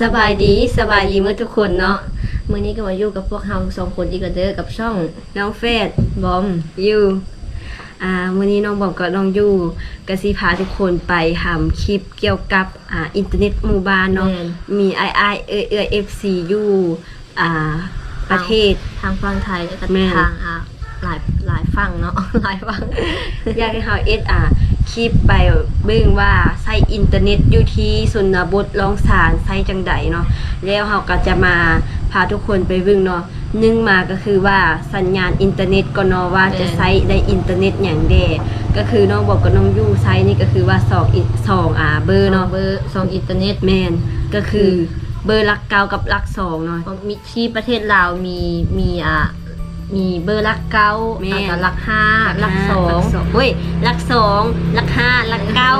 สบายดีสบายดีเมื่อทุกคนเนาะมื้อนี้ก็มาอยู่กับพวกเราสองคนอีกแล้วเด้อกับช่องน้องเฟดบอมยูอ่ามื้อนี้น้องบอมกับน้องยูก็สิพาทุกคนไปทำคลิปเกี่ยวกับอ่าอินเทอร์เน็ตหมู่บ้านเนาะแม่นมีไอไอเอเอเอฟซีอยู่อ่าประเทศทางฝั่งไทยแล้วก็แม่นทางอะ หลายหลายฝั่งเนาะหลายฝั่งอยากให้เฮาเอ็ดอ่าคลิปไปเบิ่งว่าใช้อินเทอร์เน็ตอยู่ที่ชนบทลองสารใช้จังใดเนาะแล้วเฮาก็จะมาพาทุกคนไปเบิ่งเนาะหนึ่งมาก็คือว่าสัญญาณอินเทอร์เน็ตก็เนาะว่าจะใช้ได้อินเทอร์เน็ตอย่างแดก็คือน้องบอกกับน้องยู่ใช้นี่ก็คือว่าสองอิสองอ่าเบอร์เนาะเนาะเบอร์สองอินเทอร์เน็ตแมนก็คือเบอร์หลักเก้ากับหลักสองเนาะมีที่ประเทศลาวมีมีอะ มีเบอร์หลักเก้าแม่นแล้วก็หลักห้าหลักสองเฮ้ยหลักสองหลักห้าหลักเก้า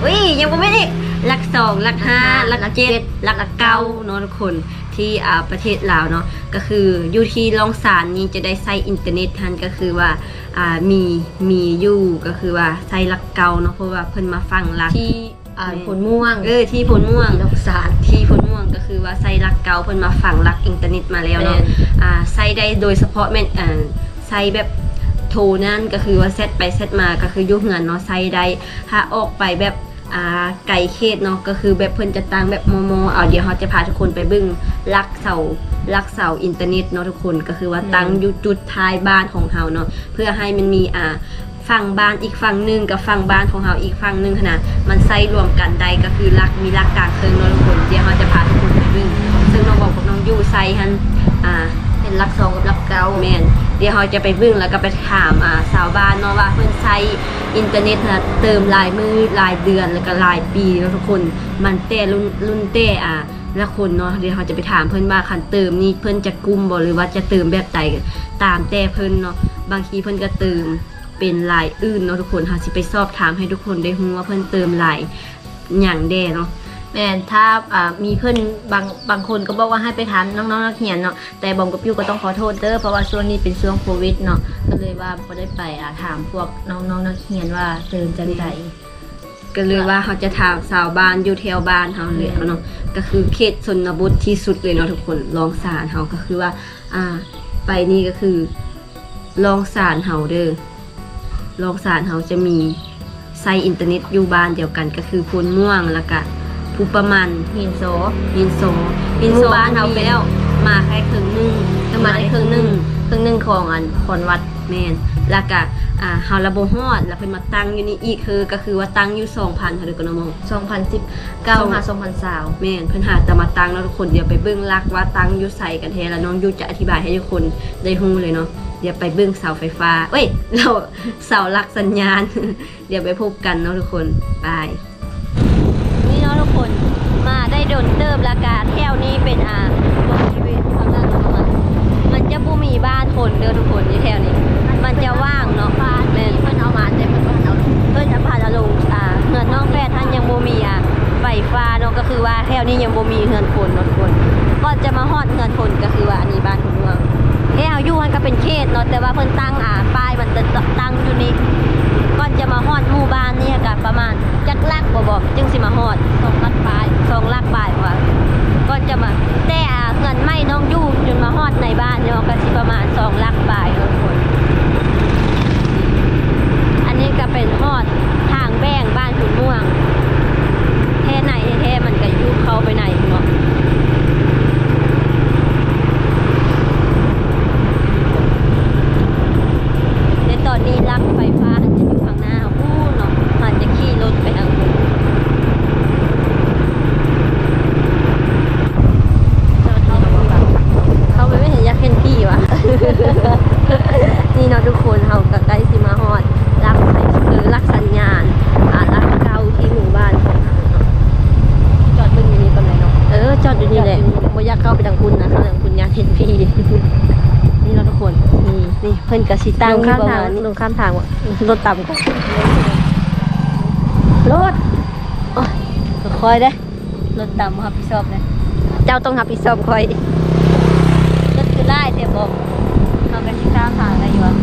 เฮ้ยยังบ่ไม่ได้หลักสองหลักห้าหลักเจ็ดหลักเก้าเนาะทุกคนที่อ่าประเทศลาวเนาะก็คืออยู่ที่ลองสารนี้จะได้ใช้อินเทอร์เน็ตทันก็คือว่าอ่ามีมีอยู่ก็คือว่าใช้หลักเก้าเนาะเพราะว่าเพิ่นมาฟังหลักที่อ่าแม่นผลม่วงเออที่ผลม่วงที่ลกสารที่ผลม่วง ก็คือว่าใส่หลักเก่าเพิ่นมาฝังหลักอินเทอร์เน็ตมาแล้วเนาะแม่นอ่าใส่ได้โดยเฉพาะแม่นอ่าใส่แบบโทรนั่นก็คือว่าเซตไปเซตมาก็คืออยุ่งเงินเนาะใส่ได้ถ้าออกไปแบบอ่าไก่เขตเนาะก็คือแบบเพิ่นจะตั้งแบบโมโมเอาเดี๋ยวเราจะพาทุกคนไปเบึ้งลักเสาลักเสาอินเทอร์เน็ตเนาะทุกคนก็คือว่าตั้งอยู่จุดท้ายบ้านของเฮาเนาะเพื่อให้มันมีอ่า ฝั่งบ้านอีกฝั่งหนึ่งกับฝั่งบ้านของเราอีกฝั่งหนึ่งขนาดมันใส่รวมกันได้ก็คือรักมีรักกลางเคิงนาะทุกคนเดี๋ยวเราจะพาทุกคนไปเบิ่งซึ่งน้องบอกกับน้องยูใส่หันอ่าเป็นหลักสองกับหลักเก้าแมนเดี๋ยวเราจะไปเบิ่งแล้วก็ไปถามอ่าสาวบ้านเนาะว่าเพิ่อนใช้อินเทอร์เน็ตนะเติมรายมือรายเดือนแล้วก็รายปีเนาะทุกคนมันแต่รุ่นรุ่นแต่อ่าละคนเนาะเดี๋ยวเราจะไปถามเพิ่อนว่าคันเติมนี่เพิ่อนจะกุมบ่หรือว่าจะเติมแบบใดตามแต่เพิ่อนเนาะบางทีเพิ่อนก็เติม เป็นลายอื่นเนาะทุกคนเฮาสิไปสอบถามให้ทุกคนได้ฮู้ว่าเพิ่นเติมลายหยังแดเนาะแม่นถ้าอ่ามีเพื่อนบางบางคนก็บอกว่าให้ไปถามน้องๆนักเรียนเนาะแต่บอมกับพิวก็ต้องขอโทษเด้อเพราะว่าช่วงนี้เป็นช่วงโควิดเนาะก็เลยว่าบ่ได้ไปอ่าถามพวกน้องๆนักเรียนว่าเติมจังใดก็เลยว่าเขาจะถามสาวบ้านอยู่แถวบ้านเขาเลยเนาะก็คือเขตชนบทที่สุดเลยเนาะทุกคนลองสารเขาก็คือว่า อ่า ไปนี่ก็คือลองสารเขาเด้อ ลองสารเขาจะมีไซต์อินเทอร์เน็ตอยู่บ้านเดียวกันก็คือพูนม่วงแล้วก็ภูประมันหินโซมินโซมินโซบ้านเขาไปแล้วมาแค่ครึ่งหนึงก็มาได้ครึ่งหนึงครึ่งหนึงของอันคนวัดแมนแล้วก็อ่าเฮาระบบฮอดแล้วเพิ่นมาตั้งอยู่นี่อีกคือ ก็คือว่าตั้งอยู่2,000เท่าเดิมกันเนาะมอง2019มา2020แม่นเพิ่นหาแต่มาตั้งแล้วทุกคนเดี๋ยวไปเบิ่งลักว่าตั้งอยู่ใส่กันแท้แล้วน้องยูจะอธิบายให้ทุกคนได้ฮู้เลยเนาะ เดี๋ยวไปเบิ่งเสาไฟฟ้า เอ้ย เราเสาลักสัญญาณ เดี๋ยวไปพบกันเนาะทุกคน บาย นี่เนาะทุกคน มาได้โดนเติมราคาแถวนี้เป็นอ่าบริเวณข้างล่างของมันมันจะบ่มีบ้านคนเด้อทุกคนที่แถวนี้ มันจะว่างเนาะบ้านแม่นเพิ่นเอามาแต่เพิ่นบ่เอาเพื่อนจะพาจะลงอ่าเฮือนน้องแพทย์ท่านยังบ่มีอะไฟฟ้าเนาะก็คือว่าแถวนี้ยังบ่มีเฮือนคนเนาะทุกคนก่อนจะมาฮอดเฮือนคนก็คือว่าอันนี้บ้านคนเมืองแถวอยู่มันก็ เป็นเขตเนาะแต่ว่าเพิ่นตั้งอ่าป้ายมันจะตั้งอยู่นี่ก่อนจะมาฮอดหมู่บ้านนี่ก็ประมาณจักลักบ่บอกจึงสิมาฮอดสองลักปลายสองลักปลายว่าก่อนจะมาแต่อ่าเฮือนไม่น้องอยู่จนมาฮอดในบ้านเนาะก็สิประมาณสองลักปลายเนาะทุกคนอันนี้ก็เป็นฮอดทางแบ่งบ้านขุนม่วงแท่ไหนแท่มันก็ยุบเข้าไปไหนเนาะ นี่ลักไฟฟ้าอันจะอยู่ข้างหน้าอู้เนาะมันจะขี่รถไปทางนู้นเจ้าที่เราแบบเขาไปไม่เห็นอยากเห็นพี่วะ นี่เนาะทุกคนเขาก็ใกล้สิมาฮอดรักไฟหรือรักสัญญาณ อ่ารักเก่าที่หมู่บ้านของเราเนาะ จอดเบิ่งอยู่นี่ก่อนเลยเนาะ เออจอดอยู่นี่แหละบ่อยากเข้าไปทางคุณนะเข้าทางคุณอยากเห็นพี่ นี่เนาะทุกคนนี่นี่เพิ่นก็สิ ตั้งลงอยู่ข้ามประทางมาณนี้ลงข้ามทางว่ะรถต่ำกว่ารถโอ้ยคอยได้อรถต่ำรับผิดชอบเลยเจ้าต้องรับผิดชอบคอยรถคือไล่เต็มบอก เขาก็สิข้ามทางได้อยู่อะ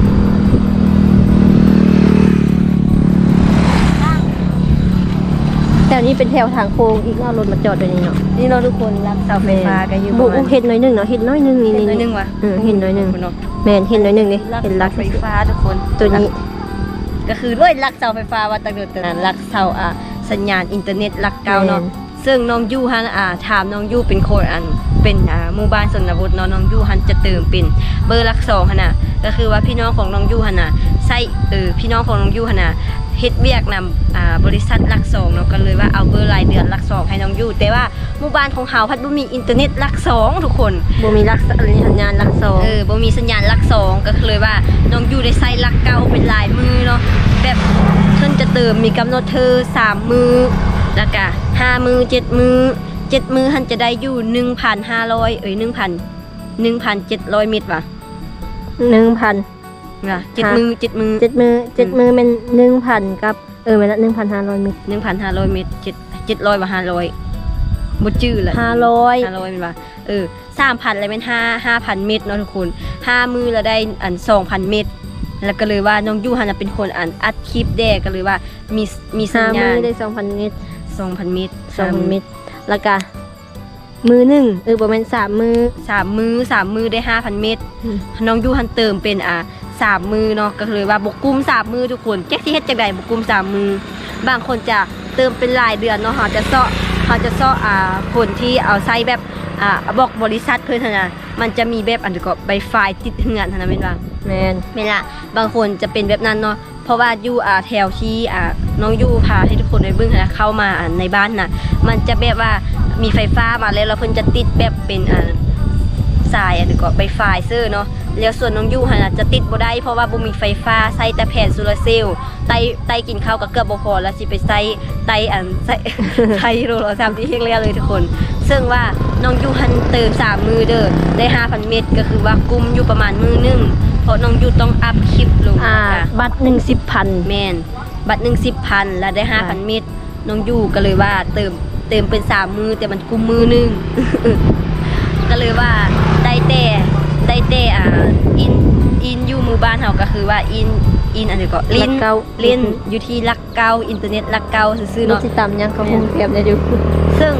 แต่ นี้นี้เป็นแถวทางโค้งอีกเนาะรถมาจอดตรงนี้เนาะนี่เนาะทุกคนรักเสาไฟฟ้าก็อยู่ปบุระมาณเห็นหน่อยหนึงเนาะเห็นน้อยหนึงนี่เห็นหน่อยหนึนี่งวะเออเห็นหน่อยหนึงเนาะแม่นเห็นหน่อยหนึงนี่รักเห็นลักเสาไฟฟ้าทุกคนตัวนี้ ก็คือด้วยรักเสาไฟฟ้าว่าตั้งแต่นั้นรักเสาอ่าสัญญาณอินเทอร์เน็ตรักเก่าเนาะแม่ซึ่งน้องยูฮันอ่าถามน้องยูเป็นคนอันเป็นอ่าหมู่บ้านสนบทเนาะน้องยูฮันจะเติมเป็นเบอร์ลักสองหันน่ะก็คือว่าพี่น้องของน้องยูฮันน่ะใส่เออพี่น้องของน้องยูฮันน่ะ เฮ็ดเวียกนำอ่าบริษัทลักสองเนาะก็เลยว่าเอาเบอร์รายเดือนลักสองให้น้องยูแต่ว่าหมู่บ้านของเฮาพัดบ่มีอินเทอร์เน็ตลักสองทุกคนบ่มีลักษณะสัญญาณลักสองเออบ่มีสัญญาณลักสองก็คือเลยว่าน้องยูได้ใส่ลักเก่าเป็นลายมือเนาะแบบเพิ่นจะเติมมีกำหนดเธอสามมือแล้วก็ห้ามือเจ็ดมือเจ็ดมือหันจะได้อยู่หนึ่งพันห้าร้อยเอ้ยหนึ่งพันหนึ่งพันเจ็ดร้อยเมตรว่ะหนึ่งพัน ว่ะเจ็ดมือเจ็ดมือเจ็ดมือเจ็ดมือเป็นหนึ่งพันกับ เออมันละหนึ่งพันห้าร้อยมิลหนึ่งพันห้าร้อยเมตรเจ็ดเจ็ดร้อยว่าห้าร้อยบ่จื้อแหละห้าร้อยห้าร้อยเป็นว่าเออสามพันอะไรเป็นห้าห้าพันเมตรเนาะทุกคนห้ามือแล้วได้อันสองพันเมตรแล้วก็เลยว่าน้องยูฮันนะเป็นคนอันอัดคลิปแดก็เลยว่ามีมีสัห้าญมืญาอณได้สองพันเมตรสองพันเมตรสองพันเมตร แล้วก็มือหนึ่งเออประมาณสามมือสามมือสามมือได้ห้าพันเมตรอืมน้องยูฮันเติมเป็นอ่า สามมือเนาะก็เลยว่าบกกุ้มสามมือทุกคนแจ็คที่เฮ็ดจังใดบกกุ้มสามมือ บางคนจะเติมเป็นรายเดือนเนาะเขาจะเซาะเขาจะเซาะอ่าคนที่เอาใส่แบบอ่าบอกบริษัทเพื่อนนะมันจะมีแบบอันเดียวก็ใบไฟล์ติดเหือนนะเป็นว่าแมนเวลาบางคนจะเป็นแบบนั้นเนาะเพราะว่าอยู่อ่าแถวที่อ่าน้องยูพาให้ทุกคนไปเบิ่งนะเข้ามาอ่าในบ้านน่ะมันจะแบบว่ามีไฟฟ้ามาแล้วแล้วเพิ่นจะติดแบบเป็นอ่าสายอันนี้ก็ใบไฟเซอร์เนาะ แล้วส่วนน้องยูหั่นน่ะจะติดบ่ได้เพราะว่าบ่มีไฟฟ้าใส่แต่แผ่นโซลาร์เซลล์ไตไตกินข้าวก็เกือบบ่พอแล้วสิไปใส่ไตอันใส่ไทยโรลสามที่เฮงแล้วเลยทุกคน ซึ่งว่าน้องยูหันเติมสามมือเด้อได้ 5,000 เม็ดก็คือว่ากุมอยู่ประมาณมือหนึงเพราะน้องยูต้องอัพคลิปลงอ่านะคะบัตรหนึ่งสิบพันแมนบัตรหนึ่งสิบพันแล้วได้ห้าพันเม็ดน้องยูก็เลยว่าเติมเติมเป็นสามมือแต่มันกุมมือหนึงก็เลยว่าได้แต่ ได้แต่อ่าอินอินอยู่หมู่บ้านเฮาก็คือว่าอินอินอันนี้ก็ลินเก้าเล่นอยู่ที่ลักเก้าอินเทอร์เน็ตลักเก้าซื่อๆรถเนาะที่ต่ำยังเขาคงเทียบได้ดู ซึ่ง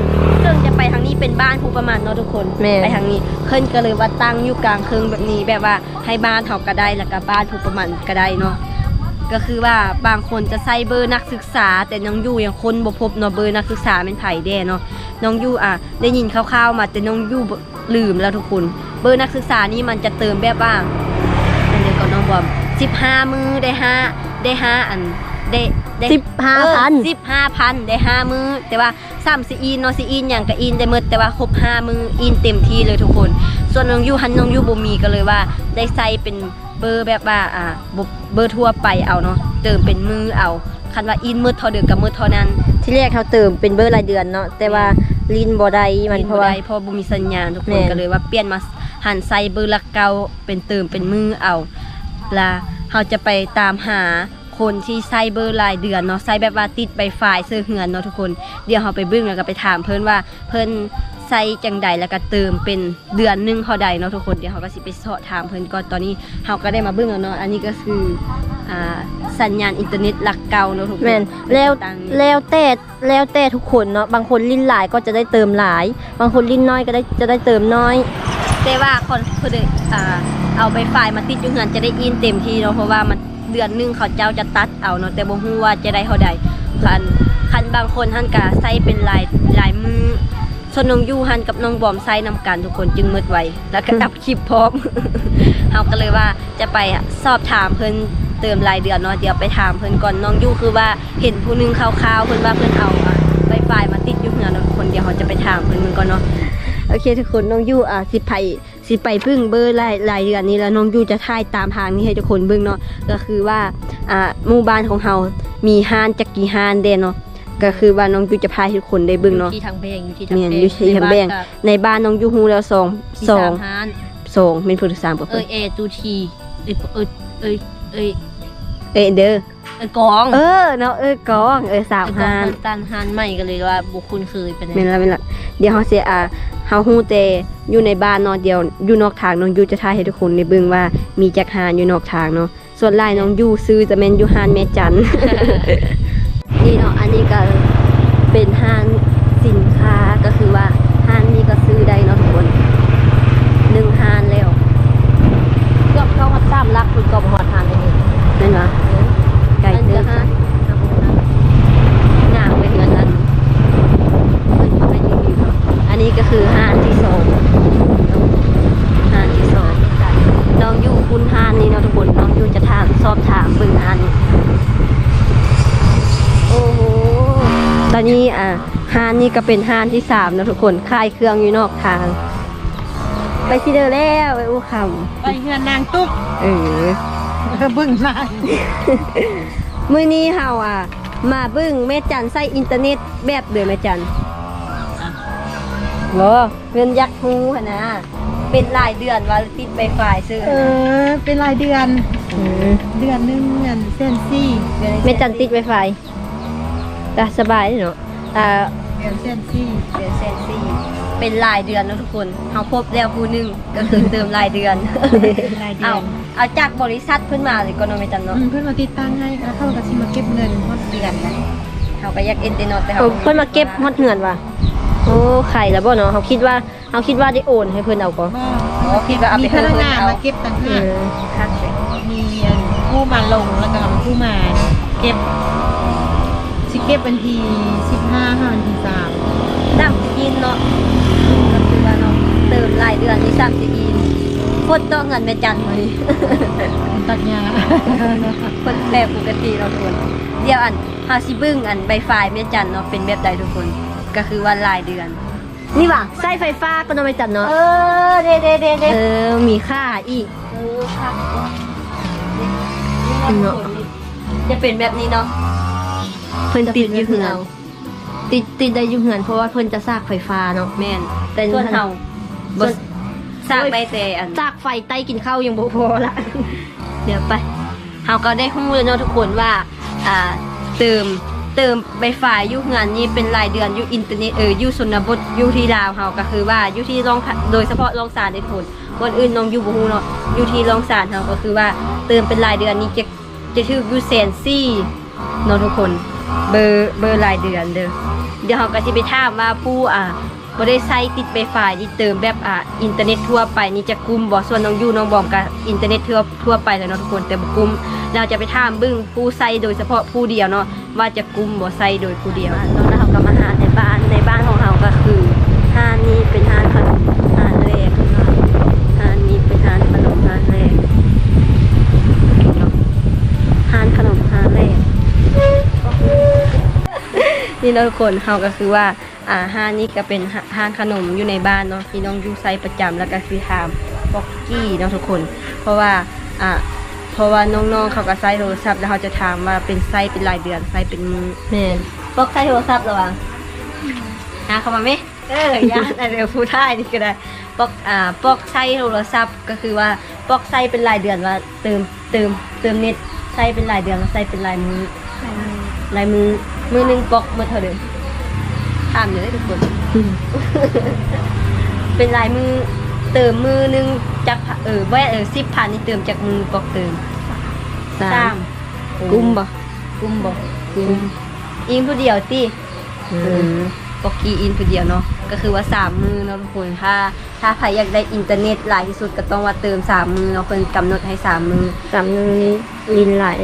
ซึ่งจะไปทางนี้เป็นบ้านผู้ประมาณเนาะทุกคนแม่ไปทางนี้เพิ่นก็เลยว่าตั้งอยู่กลางเคืองแบบนี้แบบว่าให้บ้านเฮาก็ได้แล้วก็บ้านผู้ประมาณก็ได้เนาะ ก็คือว่าบางคนจะใส่เบอร์นักศึกษา แต่น้องยูยังคนบ่พบเนาะเบอร์นักศึกษาเป็นไผแด้เนาะน้องยูอะได้ยินคร่าวๆมาแต่น้องยูบ่ลืมแล้วทุกคน เบอร์นักศึกษานี่มันจะเติมแบบว่าอันเดียวกับน้องบอม15มือได้ห้าได้ห้าอันได้ได้สิบห้าพันสิบห้าพันได้ห้ามือแต่ว่าซ้ำซีอินเนาะซีอินอย่างกับอินได้หมดแต่ว่าครบห้ามืออินเต็มที่เลยทุกคน ส่วนน้องยูฮันน้องยูบ่มีก็เลยว่า ได้ใส่เป็น เบอร์แบบว่าอ่าบ่เบอร์ทั่วไปเอาเนาะเติมเป็นมือเอาคันว่าอินมืดเท่าเดิมกับมืดเท่านั้น ที่แรกเขาเติมเป็นเบอร์รายเดือนเนาะแต่ว่าลินบ่ได้มันอิเพราะว่าบ่ได้เพราะบ่มีสัญญาณทุกคแม่นนก็เลยว่าเปลี่ยนมาหันใส่เบอร์ละเก่าเป็นเติมเป็นมือเอาลาเราจะไปตามหาคนที่ใส่เบอร์รายเดือนเนาะใส่แบบว่าติดใบไฟล์เสื้อเหือนเนาะทุกคนเดี๋ยวเราไปเบึ้งแล้วก็ไปถามเพิ่นว่าเพิ่น ใส่จังใดแล้วก็เติมเป็นเดือนหนึงเท่าใดเนาะทุกคนเดี๋ยวเราก็สิไปสอบถามเพิ่นก่อนตอนนี้เราก็ได้มาเบึ้งแล้วเนาะอันนี้ก็คืออ่าสัญญาณอินเทอร์เน็ตหลักเก่าเนาะทุกคนแม่นแล้วตั้งแล้วแต่แล้วแต่ทุกคนเนาะบางคนลิ้นหลายก็จะได้เติมหลาย บางคนลิ้นน้อยก็ได้จะได้เติมน้อย แต่ว่าคนเพิ่นได้อ่าเอาใบไฟล์มาติดอยู่เฮือนจะได้อินเต็มที่เนาะเพราะว่ามันเดือนหนึงเขาเจ้าจะตัดเอาเนาะแต่บ่ฮู้ว่าจะได้เท่าใดคันคันบางคนท่านก็ใส่เป็นลายลายมือ ส่วนน้องยูฮันกับน้องบอมใส่นำกันทุกคนจึงมืดไวแล้วก็ดับคลิปพร้อมเอาก็เลยว่าจะไปสอบถามเพิ่นเติมรายเดือนเนาะเดี๋ยวไปถามเพิ่นก่อนน้องยูคือว่าเห็นผู้หนึงคร่าวๆเพิ่นว่าเพิ่นเอาใบไฟล์มาติดอยู่เฮือเนาะทุกคนเดี๋ยวเขาจะไปถามเพิ่นมันก่อนเนาะโอเคทุกคนน้องยูอะสิไปสิไปพึ่งเบอร์รายรายเดือนนี้แล้วน้องยูจะถ่ายตามทางนี้ให้ทุกคนเบิ่งเนาะก็คือว่าอ่าหมู่บ้านของเฮามีห้านจักกี่ห้านเด้เนาะ ก็คือว่าน้องยูจะพาให้ทุกคนได้เบิ่งเนาะที่ทางแบงอยู่ที่ทางแม่นแบงอยู่ที่ทางแบงในบ้านน้องยูฮูแล้วสองสองฮานสองเป็นผู้ที่สามกับเอเพิ่อนเอตูทีเอยเอยเอยเอยเอยเด้อเอยกอง เออเนาะเออกองเออสามเอยกองห้านตันฮานใหม่ก็เลยว่าบุคคลเคยเป็นแม่นละแม่นละเดี๋ยวเฮาสิอ่าเฮาฮู้แต่อยู่ในบ้านเนาะเดี๋ยวอยู่นอกทางน้องยูจะถ่ายให้ทุกคนได้เบิ่งว่ามีจักหานอยู่นอกทางเนาะส่วนลายน้องยูซื้อจะแม่นอยู่หานแม่จัน นี่เนาะอันนี้ก็เป็นห้างสินค้าก็คือว่าห้างนี้ก็ซื้อได้เนาะทุกคนหนึ่งห้างแล้วเกือบเข้ามาสามลักคุณก็บ่ฮอดทานอันนี้นั่นวะไก่อันเนื้เดีอยวฮะครับผมนะงามไปเงินนั้นเพิ่นไปรีวิวเนาะอันนี้ก็คือห้างที่สองห้างที่สองน้องอยู่คุณห้างนี้เนาะทุกคนน้องอยู่จะถามสอบถามเบิ่งห้างนี้ โอ้โหตอนนี้อะห้างนี้ก็เป็นห้างที่สามเนาะทุกคนค่ายเครื่องอยู่นอกทาง ไปที่เดิมแล้วไปอู้คไปเฮือนนางตุ๊กำเออ เบึ้งนางมื้อนี้เฮาอะ มาเบิ่งแม่จันใส่อินเทอร์เน็ตแบบเดิมแม่จันบ่เงินยักษ์ฮูหั่นนะเป็นรายเดือนว่าติดไปฝ่ายซื้อเออ เป็นรายเดือนมเดือนหนึงเงินเส้นซี่แม่จันติดไปฝ่า ยก็สบายเนาะอ่าเดือนเส้นซี่เดือนเซนซี่เป็นรายเดือนเนาะทุกคนเฮาพบแล้วผู้หนึงก็คือเติมรายเดือนรายเดืเอาอนเอาจากบริษัทเพิ่นมาเลยก็เนาะแม่จันอืเนาะมเพื่อนมาติดตั้งให้แล้วเขาก็ชิมาเก็บเงินหมดเดือนนะเฮาก็อยากเอ็นเดเนาะแต่เฮาเพิ่นมาเก็บฮอดเหือนว่ะโอ้ไข่แล้วบ่เนาะเขาคิดว่าเขาคิดว่าได้โอนให้เพิ่นเอาก่อนว่าอ๋อคิดว่าเอาไปมีพให้นักเพิ่นงานเอามาเก็บต่างเอหากอคักเลยมีผู้มาลงแล้วก็ผู้มาเก็บสิ เก็บวันที่สิบห้าค่ะวันที่สามตามสิอินเนาะก็คือว่าเนาะเติมรายเดือนนี่ตามสิอินคนต้องเงินแม่จันเลยตัดยาคนแบบปกติเราะทุกคนเดี๋ยวอันเฮาสิเบิ่งอันใบไฟล์แม่จันเนาะเป็นแบบใดทุกคนก็คือว่ารายเดือนนี่ว่ะไส้ไฟฟ้าก็นำไปจัดเนาะเออเด้เด้เด้เด้เออมีค่าอีกเออค่ะเนาะจะเป็นแบบนี้เนาะ เพิ่นติดอยู่เหือน ติดติดได้อยู่เหือน เพราะว่าเพิ่นจะสร้างไฟฟ้าเนาะแม่นแต่ส่วนเฮาบ่บ่สร้างได้แต่อันจากไฟใต้กินข้าวยังบ่พอละเดี๋ยวไปเฮาก็ได้ข้อมูลแล้วเนาะทุกคนว่าอ่าเติมเติมใบฝ่ายอยู่งานนี้เป็นรายเดือนอยู่อินเทอร์เน็ตเอออยู่ชนบทอยู่ที่ลาวเฮาก็คือว่าอยู่ที่รองโดยเฉพาะรองสารได้ผลคนอื่นน้องอยู่บ่ฮู้เนาะอยู่ที่รองสารเฮาก็คือว่าเติมเป็นรายเดือนนี้จะจะถืออยู่แสนสี่เนาะทุกคน เบอร์เบอร์รายเดือนเด้อเดี๋ยวเฮาก็สิไปถามว่าผู้อ่าบ่ได้ใช้ติดไฟฟ้านี่เติมแบบอ่าอินเทอร์เน็ตทั่วไปนี่จะกุมบ่ส่วนน้องยูน้องบอมก็อินเทอร์เน็ตทั่วทั่วไปแล้วเนาะทุกคนแต่บ่กุมเราจะไปถามบึ้งผู้ใช้โดยเฉพาะผู้เดียวเนาะว่าจะกุมบ่ใช้โดยผู้เดียวตอนนั้นเฮาก็มาหาในบ้านในบ้านของเฮาก็คือห้านนี้เป็นห้าน นี่เนาะทุกคนเฮาก็คือว่าอ่าห้างนี้ก็เป็นห้างขนมอยู่ในบ้านเนาะที่น้องยูไซประจำแล้วก็คือถามบ็อกกี้เนาะทุกคน เพราะว่าอ่าเพราะว่าน้องๆเขาก็ใช้โทรศัพท์แล้วเขาจะถามว่าเป็นไซเป็นรายเดือนไซเป็นมือแม่นปอกใช้โทรศัพท์ระวังหาเข้ามาไหมเออยานอะไรผู้ท้ายนี่ก็ได้ปอกอ่าปอกใช้โทรศัพท์ก็คือว่าปอกใช้เป็นรายเดือนว่าเติมเติมเติมเน็ตใช้เป็นรายเดือนแล้เป็นรายมือลายมือ มือหนึ่งปอกมือเท่าเดิมถามเลยทุกคน เป็นลายมือเติมมือหนึ่งจากเออแว่เออสิบพันนี่เติมจากมือปอกเติมสาสามมกุมบ่กุมบอกกุมอินผู้เดียวตีอืมปอกกีอินผู้เดียวเนาะก็คือว่าสามมือเนาะทุกคนถ้า ถ้าใครอยากได้อินเทอร์เน็ตหลายที่สุดก็ต้องว่าเติมสามมือเนาะเพิ่นกำหนดให้สามมือสามนึงนี้ลินหลาย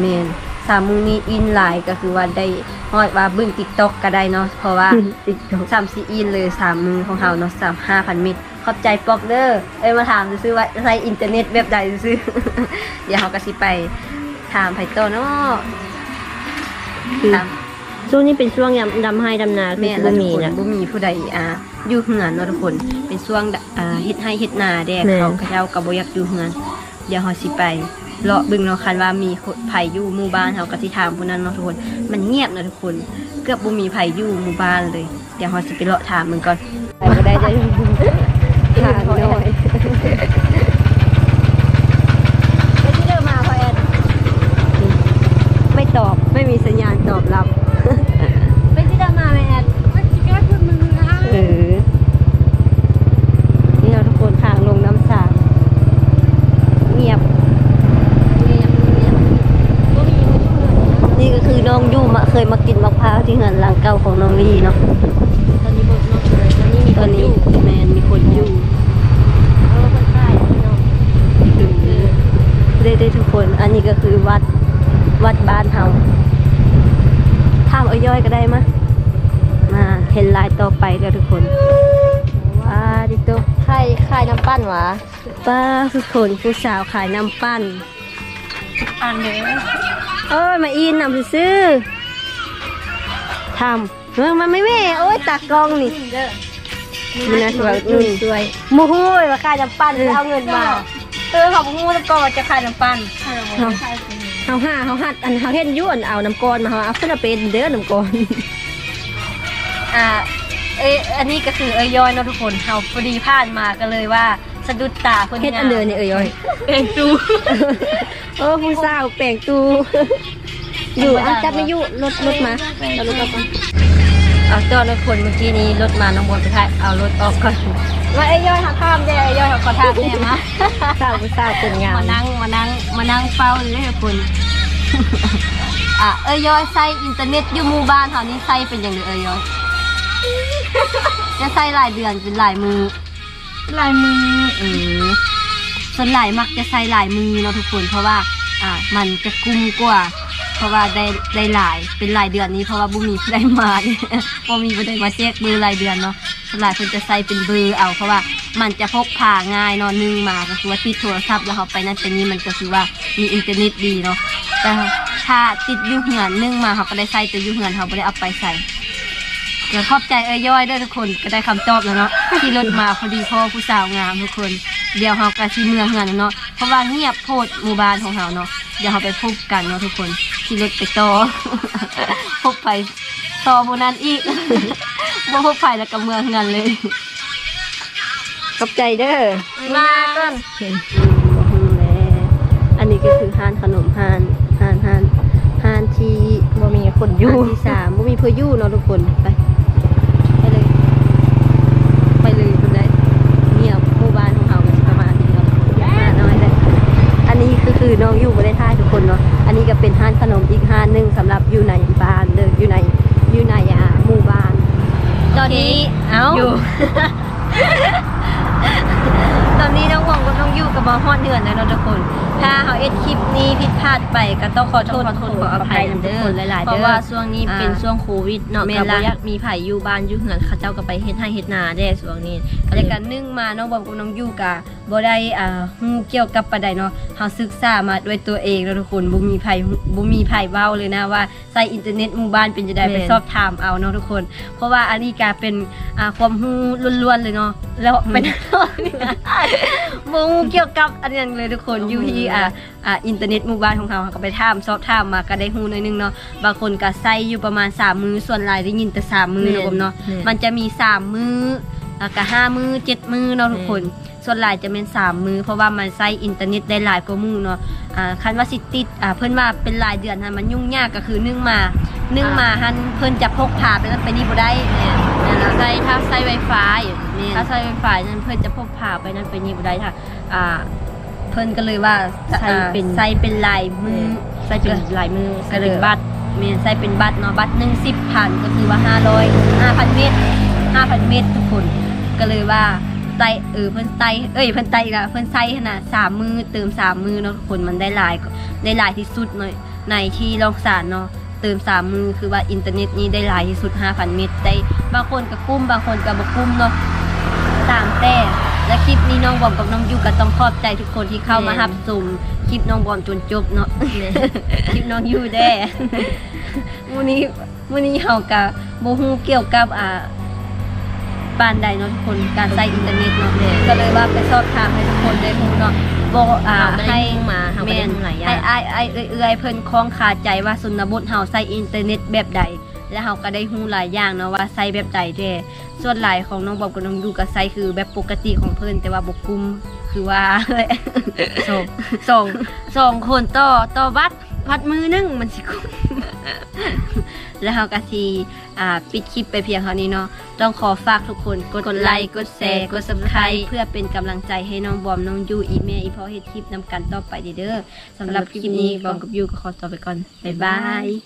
เมน สามมือนี้อินหลายก็คือว่าได้ฮอดว่าเบึ้งติ๊กต็อกก็ได้เนาะเพราะว่าติดตกสามซีอินเลยสามมือของเฮาเนาะสามห้าพันเมตรขอบใจปอกเด้อเอ้ยมาถามซื้อๆว่าใช้อินเทอร์เน็ตแบบใดซื้อๆเดี๋ยวเฮาก็สิไปถามไผโตเนาะคือถามช่วงนี้เป็นช่วงยำดำให้ดำนาคือแม่บ่แล้วทุกมีคนนะบ่มีผู้ใดอ่าอยู่เฮือนเนาะทุกคนเป็นช่วงดอ่าเฮ็ดให้เฮ็ดนาแดกแม่เขาเขาเจ้าก็บ่อยากอยู่เฮือน เดี๋ยวเฮาสิไป เลาะเบิ่งเนาะคันว่ามีคนไผอยู่หมู่บ้านเฮาก็สิถามผู้นั้นเนาะทุกคน มันเงียบเนาะทุกคน เกือบบ่มีไผอยู่หมู่บ้านเลย เดี๋ยวเฮาสิไปเลาะถามมึงก่อนไปบ่ได้ได้ขาดน้อยไม่ที่เดินมาพอแอนไม่ตอบไม่มีสัญญาณตอบรับ นี่ก็คือน้องยู่มาเคยมากินมะพร้าวที่เงินหลังเก่าของน้องลีเนาะตอนนี้บ่เนาะตอนนี้มีตคอนนอนี้ยู่แมนมีคนอยู่เออคนใต้เนาะได้ได้ทุกคน อันนี้ก็คือวัดวัดบ้านเฮาถามเอาย่อยก็ได้มะมาเห็นลายต่อไปแล้วทุกคนว้าดิโตไข่ไข่น้ำปั้นหวะป้าทุกคนผู้สาวขายน้ำปั้น อันเด้อ เอ้ยมาอินนำซื้อทำเมื่อมันไม่แม่โอ้ยตากล้องนี่เด้อมันน่าสวยอืมสวยโมโหยว่าขายน้ำปั้นเอาเงินมาเออเขาพูดแล้วก็ว่าจะขายน้ำปั้นเขาห้าเขาหัดอันเขาเห็นยุ่นเอาน้ำกรอนมาเขาเอาขึ้นมาเป็นเด้อน้ำกรอนอ่าเอยอันนี้ก็คือเอ้ยย้อยเนาะทุกคนเขาพอดีผ่านมาก็เลยว่าสะดุดตาคนเฮ็ดอันเดินเนี่ยเอ้ยย้อยเป็นตู เออผู้สาวแปลงตู อยู่อะจับไม่อยู่รถรถมาเอารถออกมาเอาจอดรถคนเมื่อกี้นี้รถมาน้องบอลไปถ่ายเอารถออกก่อนมาไอ้ย่อยหักข้ามได้ไอ้ย่อยหักขอทางได้มาสาวผู้สาวเป็นงามมานั่งมานั่งมานั่งเฝ้าเลยคุณอะเอ้ยย่อยใส่อินเทอร์เน็ตอยู่หมู่บ้านเท่านี้ใส่เป็นอย่างไรเอ้ยย่อยจะใส่หลายเดือนเป็นหลายมือลายมือเออ ส่วนหลายมักจะใส่หลายมือเนาะทุกคน เพราะว่าอ่ามันจะกุ้มกว่า เพราะว่าได้ได้หลายเป็นหลายเดือนนี้เพราะว่าบุมีได้มาเนี่ยบ่มีได้มาเช็คเบอร์รายเดือนเนาะส่วนหลายคนจะใส่เป็นเบอร์เอาเพราะว่ามันจะพกพาง่ายเนาะนึงมาก็คือว่าติดโทรศัพท์แล้วเขาไปนั่นไปนี่มันก็คือว่ามีอินเทอร์เน็ตดีเนาะแต่ถ้าติดยุ่เหือนนึ่งมาเขาก็ได้ใส่แต่อยุ่เหือนเขาไม่ได้เอาไปใส่เดี๋ยวขอบใจเอ้ยย่อยด้วยทุกคนก็ได้คำตอบแล้วเนาะที่รถมาพอดีพ่อผู้สาวงามทุกคน เดี๋ยวเรากะที่เมืองเฮือนเนาะเพราะว่าเงียบโพดหมู่บ้านของเราเนาะเดี๋ยวเราไปพบกันเนาะทุกคนที่รถไปต่อพบไปต่อโบนั้นอีกบ่พบไปแล้วก็เมืองเฮือนเลยขอบใจเด้อมาต้นอันนี้ก็คือห้านขนมห้านห้านห้านห้านที่บ่มีคนออยู่ยู่ที่สามบ่มีเพื่ออยู่เนาะทุกคนไปไปเลย ไปเลยคนได้เงียบหมู่บ้านของเราก็สิประมาณนี้เนาะมาน้อยเลยอันนี้ก็ คือน้องอยู่บ่ได้ท่ายทุกคนเนาะอันนี้ก็เป็นห้านขนมอีกห้านหนึงสำหรับอยู่ในบ้านเด้ออยู่ในอยู่ในอ่าหมู่บ้าน ตอนนี้เอ้า อยู่ ตอนนี้น้องหวงกับน้องยู่กับมาฮอดเดือนแล้วเนาะทุกคน ถ้าเขาเอ็ดคลิปนี้ผิด พลาดไปก็ต้องขอโทษขอโทษขออภัยนำเด้อหลายๆเพเด้อราะว่าช่วงนี้เป็นอ่าช่วงโควิดเนาะแม่ก็นละบ่อยากมีไผอยู่บ้านอยู่เหือนเขาเจ้าก็ไปเฮ็ดให้เฮ็ดนาได้ช่วงนี้รายการนึ่งมาน้องบอมกับน้องยู่กะบ่ได้อ่าฮู้เกี่ยวกับปานใดเนาะเฮาศึกษามาด้วยตัวเองแล้วทุกคนบ่มีไผบ่มีไผเว้าเลยนะว่าใช้อินเทอร์เน็ตหมู่บ้านเป็นจังได๋ไปสอบถามเอาเนาะทุกคน เพราะว่าอันนี้ก็เป็นอ่าความรู้ล้วนๆเลยเนาะแล้วเป็น บ่ฮู้เกี่ยวกับอันนั้นเลยทุกคนอยู่ที่อ่าอ่าอินเทอร์เน็ตหมู่บ้านของเขาเขาก็ไปถามสอบถามมาก็ได้ฮู้หน่อยหนึงเนาะบางคนก็ใช้อยู่ประมาณสามมือส่วนหลายได้ยินแต่สามมือเนาะผมเนาะมันจะมีสามมือแล้วก็ห้ามือเจ็ดมือเนาะทุกคน ส่วนหลายจะเป็นสามมือ เพราะว่ามันใช้อินเทอร์เน็ตได้หลายกว่ามือเนาะอ่าคันว่าสิติดอ่าเพิ่นว่าเป็นหลายเดือนฮะมันยุ่งยากก็คือนึ่งมานึ่งมาหันเพิ่นจะพกพาไปนั่นไปนี่บ่ได้เนี่ย นั่นล่ะใช้ถ้าใช้ Wi-Fi เนี่ยถ้าใช้ Wi-Fi นั้นเพิ่นจะพกพาไปนั่นไปนี่บ่ได้ค่ะอ่าเพิ่นก็เลยว่าใช้เป็นอ่าใช้เป็นลายมือใช้เป็นลายมือใช้ก็เลเป็ยนบัตรเมนใส่เป็นบัตรเนาะบัตรหนึ่งสิบพันก็คือว่าห้าร้อยห้าพันเมตรห้าพันเมตรทุกคนก็เลยว่าไตเออเพิ่นไตเอ้ยเพิ่นไตละเพิ่นใส่ขนาดสามมือเติมสามมือเนาะทุกคนมันได้หลายได้หลายที่สุดหน่อยในที่ลองสารเนาะ เติมสามมือคือว่าอินเทอร์เน็ตนี้ได้หลายที่สุดห้าพันเมตรได้บางคนก็กุ้มบางคนก็บ่กุ้มเนาะตามแต่และคลิปนี้น้องบอมกับน้องยูก็ต้องขอบใจทุกคนที่เข้ามารับชมคลิปน้องบอมจนจบเนาะคลิปน้องยูแด้มื้อนี้มื้อนี้เฮาก็บ่ฮู้เกี่ยวกับอ่า ปานใดเนาะทุกคนการใช้อินเทอร์เน็ตเนาะก็เลยว่าไปสอบถามให้ทุกคนได้รู้เนาะบ่อ่าเราก็ได้ให้รู้มาเราก็ได้แม่นรู้หลายอย่างให้อ้ายอ้ายเอื้อยๆเพิ่นคล้องคาใจว่าสุนบทเฮาใช้อินเทอร์เน็ตแบบใดแล้วเฮาก็ได้รู้หลายอย่างเนาะว่าใช้แบบใดแท้ส่วนหลายของน้องบอมกับน้องยูก็ใช้คือแบบปกติของเพิ่นแต่ว่าบ่กุมคือว่าสองสองสองคนต่อต่อวัด วัดมือหนึงมันสิคุ้มแล้วเราก็ทีอ่าปิดคลิปไปเพียงเท่านี้เนาะต้องขอฝากทุกคนกดไลค์กดแชร์กด subscribe เพื่อเป็นกำลังใจให้น้องบอมน้องยูอีเมอีพอเฮ็ดคลิปนำกันต่อไปเด้อสำหรับคลิปนี้บอมกับยูก็ขอตัวไปก่อนบ๊ายบาย